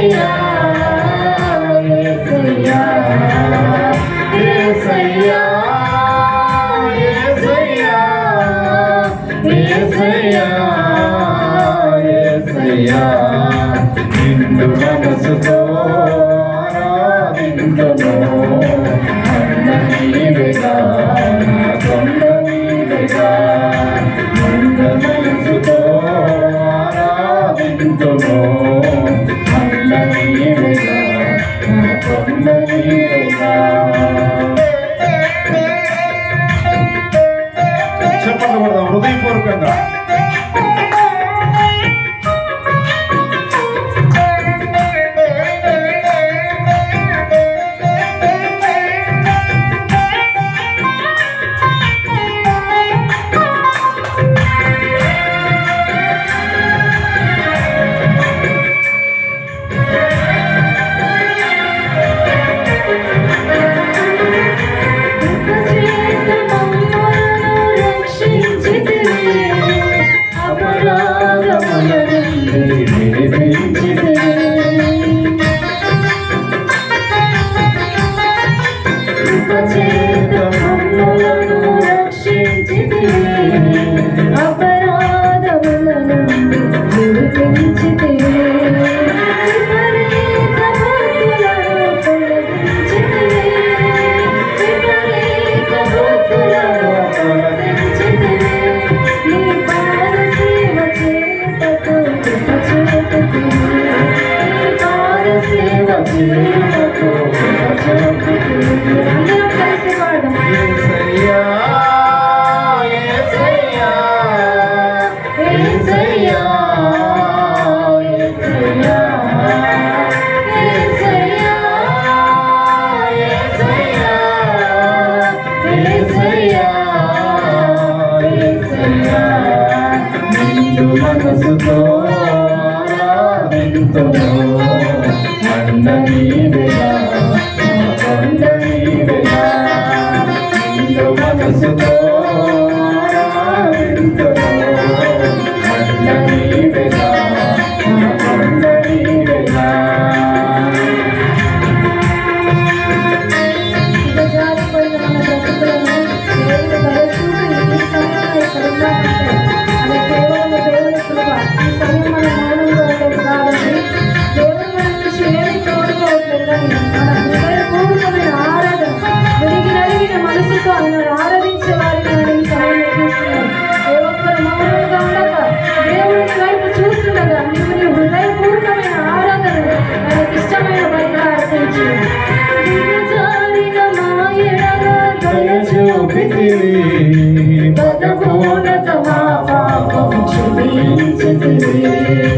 Yeah. You. Thank you.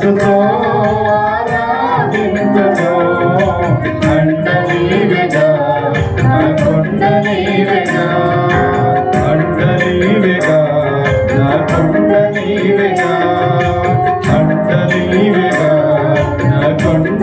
మనసుతో ఆరాధించుతో అండ నీవేగా నా కొండ నీవేగా అండ నీవేగా నా కొండ నీవేగా అండ నీవేగా నా కొండ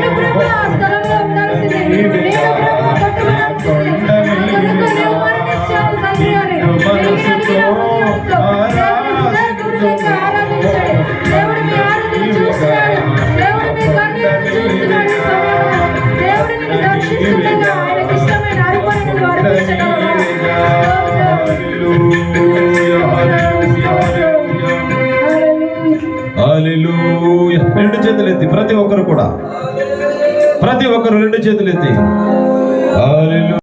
చేతులు ఎత్తి